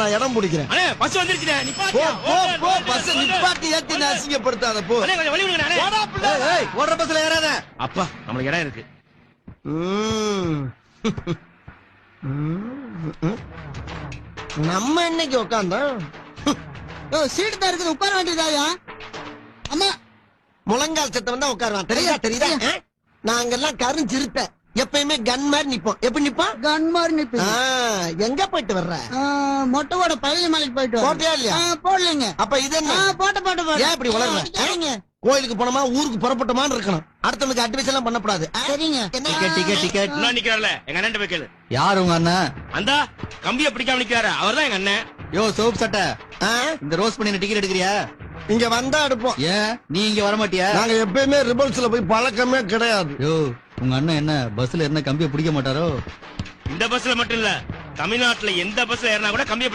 நான் இடம் பிடிக்கிறேன். அண்ணே பஸ் வந்துருச்சுண்ணே போ நிப்பாட்டியா போ போ பஸ் நிப்பாட்டி ஏத்தி நான் அசிங்கப்படுத்தாத போ. அண்ணே கொஞ்சம் வழி விடுங்க அண்ணே. ஏய், ஏய், ஓடுற பஸ்ல ஏறாத. அப்பா நம்மளுக்கு இடம் இருக்கு. நம்ம இன்னைக்கு உட்காந்தோம் சீட்டு தான் இருக்குது உட்கார வேண்டியதாயா அம்மா முழங்கால் சத்தம் தான் உட்காருவான். தெரியுதா தெரியுதா? நாங்கெல்லாம் கருஞ்சிருப்ப எப்பயுமே கன் மாதிரி நிப்போம். எப்படி நிப்போம்? கன் மாதிரி நிப்பி ஆ, எங்க போயிட்டு வர்ற? மொட்டைவோட பழனி மலைக்கு போயிட்டு. போட்டியா இல்லையா? ஆ, போடலைங்க. அப்ப இது என்ன? போட்ட போட்ட ஏன் இப்படி வளர்ற? சரிங்க. கோயிலுக்கு போனோமா ஊருக்கு புறப்பட்டோமான்னு இருக்கணும். அடுத்தவனுக்கு அட்வைஸ் எல்லாம் பண்ணக்கூடாது? சரிங்க. டிக்கெட் டிக்கெட் டிக்கெட் இன்னும் நிக்கிறார்ல? எங்க அண்ணன் போய் கேளு. யார் உங்க அண்ணன் அந்த கம்பிய பிடிக்காம நிக்கிறாரு. அவர்தான் எங்க அண்ணன். யோ சோப் சட்டை? இந்த ரோஸ் பண்ணி டிக்கெட் எடுக்கிறியா? இங்க வந்தா எடுப்போம். ஏன்? நீ இங்க வர மாட்டியா நாங்க எப்பயுமே ரிபல்ஸ்ல போய் பழக்கமே கிடையாது. யோ உங்க அண்ணன் என்ன பஸ்ல என்ன கம்பியை பிடிக்க மாட்டாரோ? இந்த பஸ்ல மட்டும் இல்ல தமிழ்நாட்டுல எந்த பஸ்ல ஏறினா கூட கம்பியை